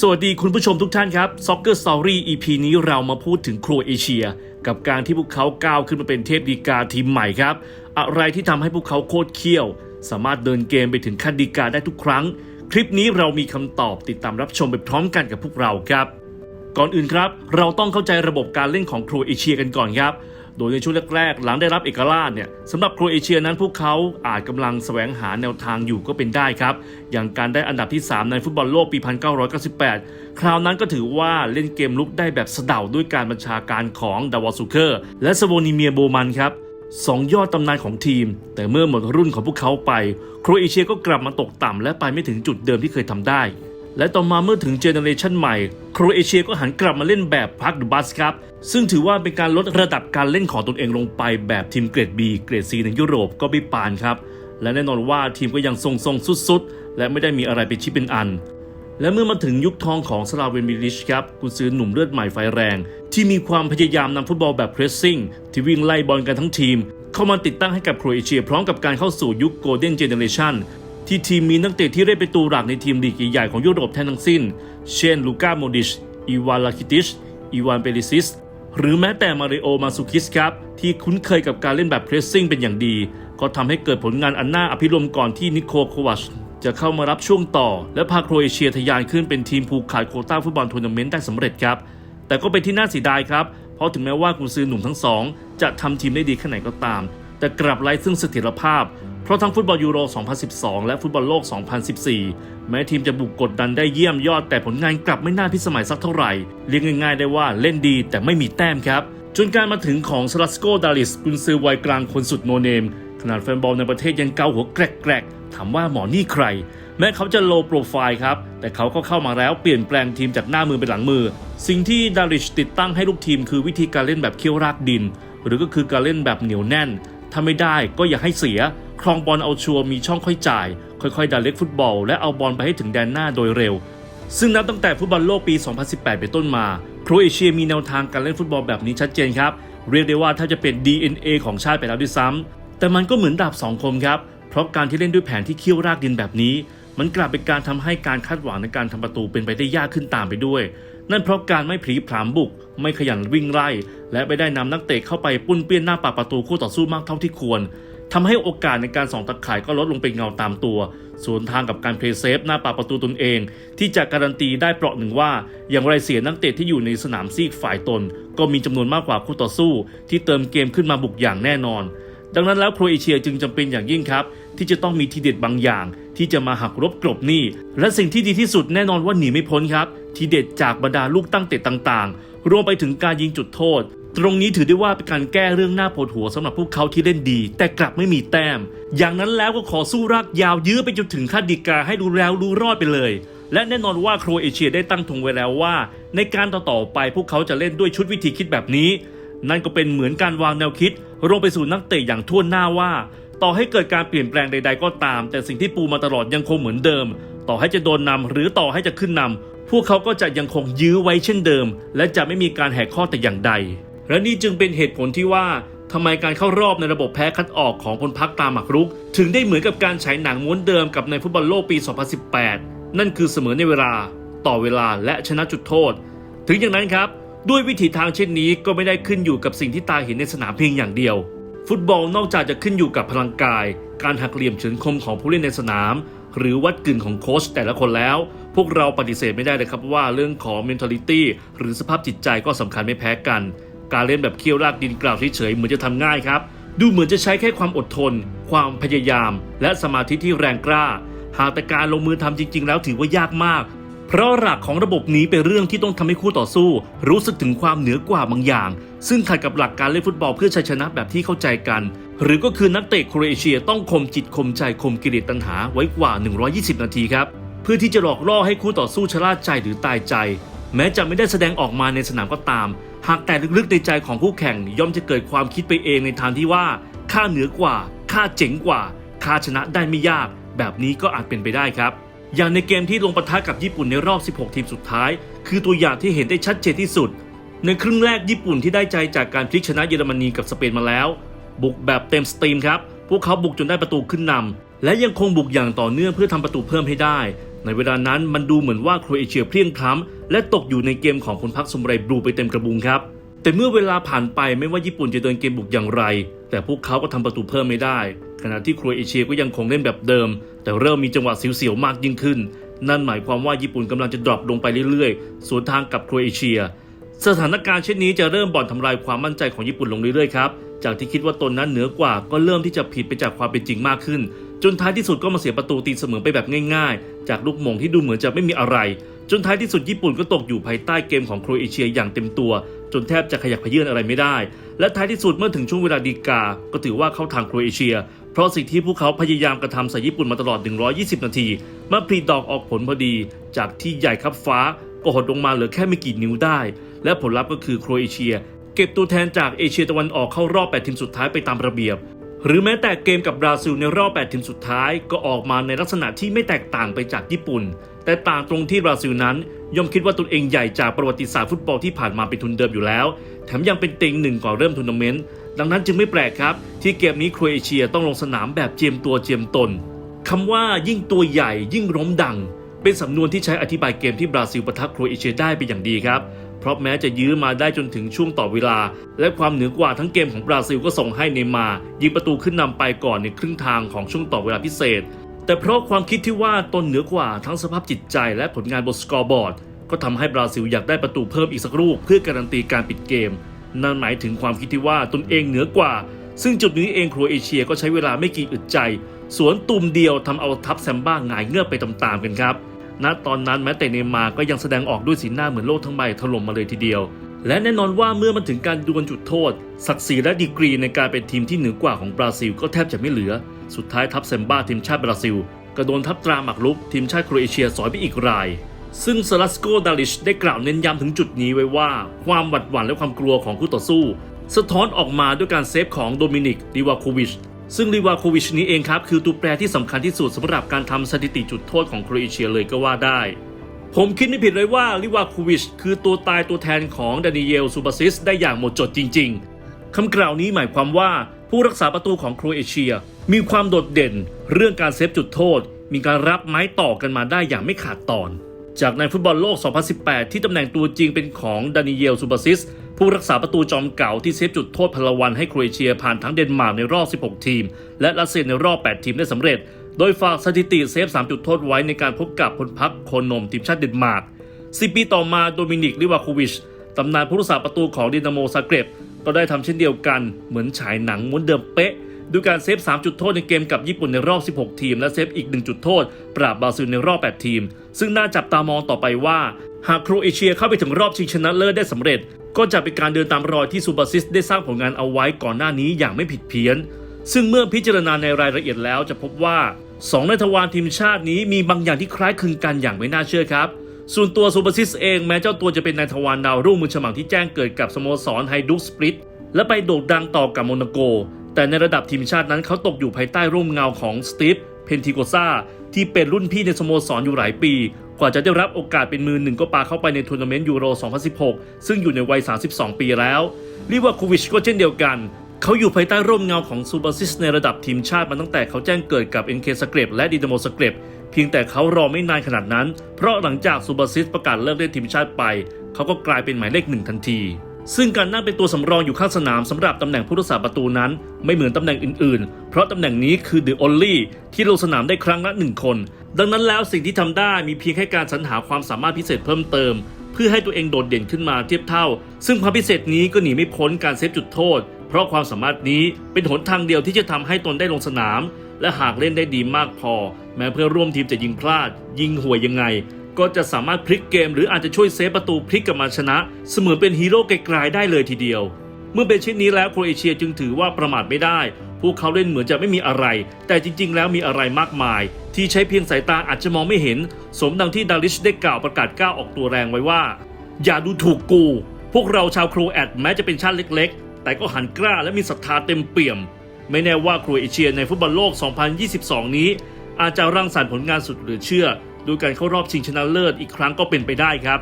สวัสดีคุณผู้ชมทุกท่านครับ Soccer Story EP นี้เรามาพูดถึงโครเอเชีย กับการที่พวกเขาก้าวขึ้นมาเป็นเทพดีกาทีมใหม่ครับ อะไรที่ทำให้พวกเขาโคตรเขี้ยว สามารถเดินเกมไปถึงขั้นดีกาได้ทุกครั้ง คลิปนี้เรามีคำตอบติดตามรับชมไปพร้อมกันกับพวกเราครับ ก่อนอื่นครับ เราต้องเข้าใจระบบการเล่นของโครเอเชียกันก่อนครับ โดยในช่วงแรกๆ หลังได้รับเอกราชเนี่ยสำหรับโครเอเชียนั้นพวกเขาอาจกำลังแสวงหาแนวทางอยู่ก็เป็นได้ครับ อย่างการได้อันดับที่ 3 ในฟุตบอลโลกปี 1998 คราวนั้นก็ถือว่าเล่นเกมลุกได้แบบสะเดาด้วยการบัญชาการของดาวอสุเคอร์ และสโวนิเมียโบมันครับสองยอดตำนานของทีม แต่เมื่อหมดรุ่นของพวกเขาไป โครเอเชียก็กลับมาตกต่ำและไปไม่ถึงจุดเดิมที่เคยทำได้ และต่อมาเมื่อถึงเจเนอเรชันใหม่โครเอเชียก็หันกลับมาเล่นแบบพักดูบัสครับ ซึ่งถือว่าเป็นการลดระดับการเล่นของตนเองลงไปแบบทีมเกรด B เกรด C ในยุโรปก็ไม่ปานครับ และแน่นอนว่าทีมก็ยังทรงๆสุดๆ และไม่ได้มีอะไรเป็นชิ้นเป็นอัน และเมื่อมาถึงยุคทองของสลาเวนมิลิชครับกุนซือหนุ่มเลือดใหม่ไฟแรง ที่มีความพยายามนำฟุตบอลแบบเพรสซิ่งที่วิ่งไล่บอลกันทั้งทีม เข้ามาติดตั้งให้กับโครเอเชียพร้อมกับการเข้าสู่ยุคโกลเด้นเจเนเรชัน ที่ทีมมีนักเตะที่ได้เป็นตัวหลักในทีมลีกใหญ่ของยุโรปแทนทั้งสิ้น เช่นลูก้าโมดิช อีวานลาคิติช อีวานเปริซิส หรือแม้แต่มาริโอมาซูคิสครับ ที่คุ้นเคยกับการเล่นแบบเพรสซิ่งเป็นอย่างดี ก็ทำให้เกิดผลงานอันน่าอภิรมก่อนที่นิโคลโควาชจะเข้ามารับช่วงต่อ และพาโครเอเชียทะยานขึ้นเป็นทีมผูกขาดโคต้าฟุตบอลทัวร์นาเมนต์ได้สำเร็จครับ แต่ก็เป็นที่น่าเสียดายครับ เพราะถึงแม้ว่ากุนซือหนุ่มทั้งสอง จะทำทีมได้ดีแค่ไหนก็ตาม แต่กลับไร้ซึ่งเสถียรภาพ เพราะทั้งฟุตบอลยูโร 2012 และฟุตบอลโลก 2014 แม้ทีมจะบุกกดดันได้เยี่ยมยอดแต่ผลงานกลับไม่น่าพิสมัยสักเท่าไหร่ เรียกง่ายๆได้ว่าเล่นดีแต่ไม่มีแต้มครับ จนการมาถึงของสลัสโกดาลิสกุนซือวัยกลางคนสุดโนเนม ขนาดแฟนบอลในประเทศยังเกาหัวแกรกๆถามว่าหมอนี่ใคร แม้เขาจะโลโปรไฟล์ครับ แต่เขาก็เข้ามาแล้วเปลี่ยนแปลงทีมจากหน้ามือเป็นหลังมือ สิ่งที่ดาริชติดตั้งให้ลูกทีมคือวิธีการเล่นแบบเคี่ยวรากดิน หรือก็คือการเล่นแบบเหนียวแน่นถ้าไม่ได้ก็อย่าให้เสีย ครองบอลเอาชัวร์มีช่องค่อยจ่าย ค่อยๆดันเล็กฟุตบอล และเอาบอลไปให้ถึงแดนหน้าโดยเร็ว ซึ่งนับตั้งแต่ฟุตบอลโลกปี 2018 เป็นต้นมาโครเอเชียมีแนวทางการเล่นฟุตบอลแบบนี้ชัดเจนครับ เรียกได้ว่าถ้าจะเป็น DNA ของชาติไปแล้วด้วยซ้ำแต่มันก็เหมือนดาบสองคมครับเพราะการที่เล่นด้วยแผนที่เคี่ยวรากดินแบบนี้ มันกลับเป็นการทำให้การคาดหวังในการทำประตูเป็นไปได้ยากขึ้นตามไปด้วย นั่นเพราะการไม่ผลีผามบุก ไม่ขยันวิ่งไล่ และไม่ได้นำนักเตะเข้าไปปุ้นเปี้ยนหน้าปากประตูคู่ต่อสู้มากเท่าที่ควร ทำให้โอกาสในการส่องตะข่ายก็ลดลงเป็นเงาตามตัว ส่วนทางกับการเพลย์เซฟหน้าปากประตูตนเอง ที่จะการันตีได้เปราะหนึ่งว่า อย่างไรเสียนักเตะที่อยู่ในสนามซีกฝ่ายตน ก็มีจำนวนมากกว่าคู่ต่อสู้ ที่เติมเกมขึ้นมาบุกอย่างแน่นอน ดังนั้นแล้วโครเอเชียจึงจำเป็นอย่างยิ่งครับ ที่จะต้องมีทีเด็ดบางอย่าง ที่จะมาหักรบกลบหนี้และสิ่งที่ดีที่สุดแน่นอนว่าหนีไม่พ้นครับทีเด็ดจากบรรดาลูกตั้งเตะต่างๆ รวมไปถึงการยิงจุดโทษ ตรงนี้ถือได้ว่าเป็นการแก้เรื่องหน้าปวดหัวสำหรับพวกเขาที่เล่นดี แต่กลับไม่มีแต้ม อย่างนั้นแล้วก็ขอสู้รากยาวยื้อไปจนถึงขั้นดีกาให้ดูแล้วดูรอดไปเลย และแน่นอนว่าโครเอเชียได้ตั้งธงไว้แล้วว่า ในการต่อๆไปพวกเขาจะเล่นด้วยชุดวิธีคิดแบบนี้ นั่นก็เป็นเหมือนการวางแนวคิดลงไปสู่นักเตะอย่างทั่วหน้าว่า ต่อให้เกิดการเปลี่ยนแปลงใด ๆ ก็ตาม แต่สิ่งที่ปูมาตลอดยังคงเหมือนเดิม ต่อให้จะโดนนำหรือต่อให้จะขึ้นนำพวกเขาก็จะยังคงยื้อไว้เช่นเดิม และจะไม่มีการแหกข้อแต่อย่างใด และนี่จึงเป็นเหตุผลที่ว่าทำไมการเข้ารอบในระบบแพ้คัดออกของพลพักตามหมักรุก ถึงได้เหมือนกับการฉายหนังม้วนเดิมกับในฟุตบอลโลกปี 2018 นั่นคือเสมอในเวลา ต่อเวลาและชนะจุดโทษ ถึงอย่างนั้นครับ ด้วยวิถีทางเช่นนี้ก็ไม่ได้ขึ้นอยู่กับสิ่งที่ตาเห็นในสนามเพียงอย่างเดียว ฟุตบอลนอกจากจะขึ้นอยู่กับพลังกาย การหักเหลี่ยมเฉือนคมของผู้เล่นในสนาม หรือวัดกึ่นของโค้ชแต่ละคนแล้ว พวกเราปฏิเสธไม่ได้เลยครับว่าเรื่องของ mentality หรือสภาพจิตใจก็สำคัญไม่แพ้กัน การเล่นแบบเคี่ยวรากดินกล่าวเฉยๆเหมือนจะทำง่ายครับ ดูเหมือนจะใช้แค่ความอดทน ความพยายาม และสมาธิที่แรงกล้า หากแต่การลงมือทำจริง ๆ แล้วถือว่ายากมาก เพราะหลักของระบบนี้เป็นเรื่องที่ต้องทำให้คู่ต่อสู้ รู้สึกถึงความเหนือกว่าบางอย่าง ซึ่งขัดกับหลักการเล่นฟุตบอลเพื่อชัยชนะแบบที่เข้าใจกัน หรือก็คือนักเตะโครเอเชียต้องคมจิตคมใจคมกิเลสตัณหาไว้กว่า 120 นาทีครับเพื่อที่จะหลอกล่อให้คู่ต่อสู้ชะล่าใจหรือตายใจ แม้จะไม่ได้แสดงออกมาในสนามก็ตาม หากแต่ลึกๆในใจของคู่แข่งย่อมจะเกิดความคิดไปเองในทางที่ว่าข้าเหนือกว่าข้าเจ๋งกว่าข้าชนะได้ไม่ยาก แบบนี้ก็อาจเป็นไปได้ครับ อย่างในเกมที่ลงปะทะกับญี่ปุ่นในรอบ 16 ทีมสุดท้าย คือตัวอย่างที่เห็นได้ชัดเจนที่สุด ในครึ่งแรกญี่ปุ่นที่ได้ใจจากการพลิกชนะเยอรมนีกับสเปนมาแล้ว บุกแบบเต็มสตรีมครับพวกเขาบุกจนได้ประตูขึ้นนำและยังคงบุกอย่างต่อเนื่องเพื่อทำประตูเพิ่มให้ได้ ในเวลานั้นมันดูเหมือนว่าโครเอเชียเพลียงพล้ำและตกอยู่ในเกมของพลพักสมไรบลูไปเต็มกระบุงครับ แต่เมื่อเวลาผ่านไปไม่ว่าญี่ปุ่นจะเดินเกมบุกอย่างไร แต่พวกเขาก็ทำประตูเพิ่มไม่ได้ ขณะที่โครเอเชียก็ยังคงเล่นแบบเดิม แต่เริ่มมีจังหวะเสียวๆมากยิ่งขึ้น นั่นหมายความว่าญี่ปุ่นกำลังจะดรอปลงไปเรื่อยๆ สวนทางกับโครเอเชีย สถานการณ์เช่นนี้จะเริ่มบ่อนทำลายความมั่นใจของญี่ปุ่นลงเรื่อยๆครับจากที่คิดว่าตนนั้นเหนือกว่าก็เริ่มที่จะผิดไปจากความเป็นจริงมากขึ้น จนท้ายที่สุดก็มาเสียประตูตีเสมอไปแบบง่ายๆ จากลูกมงที่ดูเหมือนจะไม่มีอะไร จนท้ายที่สุดญี่ปุ่นก็ตกอยู่ภายใต้เกมของโครเอเชียอย่างเต็มตัว จนแทบจะขยับขยื่นอะไรไม่ได้ และท้ายที่สุดเมื่อถึงช่วงเวลาดีกา ก็ถือว่าเข้าทางโครเอเชีย เพราะสิ่งที่พวกเขาพยายามกระทำใส่ญี่ปุ่นมาตลอด 120 นาทีมาผลิดอกออกผลพอดี จากที่ใหญ่ครับฟ้าก็หดลงมาเหลือแค่ไม่กี่นิ้วได้ และผลลัพธ์ก็คือโครเอเชีย เก็บตัวแทนจากเอเชียตะวันออกเข้ารอบ 8 ทีมสุดท้ายไปตามระเบียบ หรือแม้แต่เกมกับบราซิลในรอบ 8 ทีมสุดท้ายก็ออกมาในลักษณะที่ไม่แตกต่างไปจากญี่ปุ่น แต่ต่างตรงที่บราซิลนั้นย่อมคิดว่าตนเองใหญ่จากประวัติศาสตร์ฟุตบอลที่ผ่านมาเป็นทุนเดิมอยู่แล้ว แถมยังเป็นเต็งหนึ่งก่อนเริ่มทัวร์นาเมนต์ดังนั้นจึงไม่แปลกครับ ที่เกมนี้โครเอเชียต้องลงสนามแบบเจียมตัวเจียมตนคำว่ายิ่งตัวใหญ่ยิ่งร้มดัง เป็นสำนวนที่ใช้อธิบายเกมที่บราซิลปะทะโครเอเชียได้เป็นอย่างดีครับ เพราะแม้จะยื้อมาได้จนถึงช่วงต่อเวลา และความเหนือกว่าทั้งเกมของบราซิลก็ส่งให้เนมา ยิงประตูขึ้นนำไปก่อนในครึ่งทางของช่วงต่อเวลาพิเศษ แต่เพราะความคิดที่ว่าตนเหนือกว่าทั้งสภาพจิตใจและผลงานบนสกอร์บอร์ดก็ทำให้บราซิลอยากได้ประตูเพิ่มอีกสักลูกเพื่อการันตีการปิดเกม นั่นหมายถึงความคิดที่ว่าตนเองเหนือกว่า ซึ่งจุดนี้เองโครเอเชียก็ใช้เวลาไม่กี่อึดใจ สวนตุ่มเดียวทำเอาทัพแซมบ้าหงายเงือบไปตามๆกันครับ ณตอนนั้นแม้แต่เนมาก็ยังแสดงออกด้วยสีหน้าเหมือนโลกทั้งใบถล่มมาเลยทีเดียว และแน่นอนว่าเมื่อมันถึงการดวลจุดโทษ ศักดิ์ศรีและดีกรีในการเป็นทีมที่เหนือกว่าของบราซิลก็แทบจะไม่เหลือ สุดท้ายทัพแซมบ้าทีมชาติบราซิลก็โดนทัพตราหมักลุกทีมชาติโครเอเชียสอยไปอีกรายซึ่งซาลัสโกดาลิชได้กล่าวเน้นย้ำถึงจุดนี้ไว้ว่า ความหวาดหวั่นและความกลัวของคู่ต่อสู้ สะท้อนออกมาด้วยการเซฟของโดมินิกลิวาโควิช ซึ่งลิวาโควิชนี้เองครับ คือตัวแปรที่สำคัญที่สุดสำหรับการทำสถิติจุดโทษของโครเอเชียเลยก็ว่าได้ ผมคิดไม่ผิดเลยว่าลิวาโควิชคือตัวตายตัวแทนของดานิเอลซูบาซิสได้อย่างหมดจดจริง ๆคำกล่าวนี้หมายความว่าผู้รักษาประตูของโครเอเชีย มีความโดดเด่น เรื่องการเซฟจุดโทษ มีการรับไม้ต่อกันมาได้อย่างไม่ขาดตอน จากในฟุตบอลโลก 2018 ที่ตำแหน่งตัวจริงเป็นของดานิเอลซูบาซิส ผู้รักษาประตูจอมเก่าที่เซฟจุดโทษพลวันให้โครเอเชียผ่านทั้งเดนมาร์กในรอบ 16 ทีม และรัสเซียในรอบ 8 ทีมได้สำเร็จ โดยฝากสถิติเซฟ 3 จุดโทษไว้ในการพบกับพลพักโคนมทีมชาติเดนมาร์ก10 ปีต่อมาโดมินิก ลิวาโควิชตำนานผู้รักษาประตูของดินาโมซาเกรบก็ได้ทำเช่นเดียวกันเหมือนฉายหนังม้วนเดิมเป๊ะด้วยการเซฟ 3 จุดโทษในเกมกับญี่ปุ่นในรอบ 16 ทีม และเซฟอีก 1 จุดโทษ ปราบบราซิลในรอบ 8 ทีม ซึ่งน่าจับตามองต่อไปว่า หากโครเอเชียเข้าไปถึงรอบชิงชนะเลิศได้สำเร็จ ก็จะเป็นการเดินตามรอยที่ซูบาซิสได้สร้างผลงานเอาไว้ก่อนหน้านี้อย่างไม่ผิดเพี้ยน ซึ่งเมื่อพิจารณาในรายละเอียดแล้วจะพบว่าสองในทวารทีมชาตินี้มีบางอย่างที่คล้ายคลึงกันอย่างไม่น่าเชื่อครับ ส่วนตัวซูบาซิสเองแม้เจ้าตัวจะเป็นนายทวารดาวรุ่งมือฉมังที่แจ้งเกิดกับสโมสรไฮดุกสปริตและไปโด่งดังต่อกับโมนาโก แต่ในระดับทีมชาตินั้นเขาตกอยู่ภายใต้ร่มเงาของสตีฟเพนทิโกซาที่เป็นรุ่นพี่ในสโมสรอยู่หลายปี กว่าจะได้รับโอกาสเป็นมือหนึ่งก็ปาเข้าไปในทัวร์นาเมนต์ยูโร 2016 ซึ่งอยู่ในวัย 32 ปีแล้วลิวาโควิชก็เช่นเดียวกัน เขาอยู่ภายใต้ร่มเงาของซูบาซิสในระดับทีมชาติมาตั้งแต่เขาแจ้งเกิดกับเอ็นเคสเกรปและดินาโมสเกรปเพียงแต่เขารอไม่นานขนาดนั้น เพราะหลังจากซูบาซิสประกาศเลิกเล่นทีมชาติไป เขาก็กลายเป็นหมายเลขหนึ่งทันที ซึ่งการนั่งเป็นตัวสำรองอยู่ข้างสนามสำหรับตำแหน่งผู้รักษาประตูนั้น ไม่เหมือนตำแหน่งอื่นๆ เพราะตำแหน่งนี้คือ the only ที่ลงสนามได้ครั้งละหนึ่งคน ดังนั้นแล้วสิ่งที่ทำได้มีเพียงแค่การสรรหาความสามารถพิเศษเพิ่มเติม เพื่อให้ตัวเองโดดเด่นขึ้นมาเทียบเท่า ซึ่งความพิเศษนี้ก็หนีไม่พ้นการเซฟจุดโทษ เพราะความสามารถนี้เป็นหนทางเดียวที่จะทำให้ตนได้ลงสนาม และหากเล่นได้ดีมากพอ แม้เพื่อร่วมทีมจะยิงพลาด ยิงห่วยยังไง ก็จะสามารถพลิกเกมหรืออาจจะช่วยเซฟประตูพลิกกลับมาชนะ เสมือนเป็นฮีโร่ไกลๆได้เลยทีเดียว เมื่อเป็นเช่นนี้แล้วโครเอเชียจึงถือว่าประมาทไม่ได้ พวกเขาเล่นเหมือนจะไม่มีอะไร แต่จริง ๆ แล้วมีอะไรมากมาย ที่ใช้เพียงสายตาอาจจะมองไม่เห็น สมดังที่ดาริชได้กล่าวประกาศก้าวออกตัวแรงไว้ว่า อย่าดูถูกกู พวกเราชาวโครแอดแม้จะเป็นชาติเล็ก ๆ แต่ก็หันกล้าและมีศรัทธาเต็มเปี่ยม ไม่แน่ว่าโครเอเชียในฟุตบอลโลก 2022 นี้อาจจะรังสรรค์ผลงานสุดเหลือเชื่อ ดยการเข้ารอบชิงชนะเลิศอีกครั้งก็เป็นไปได้ครับ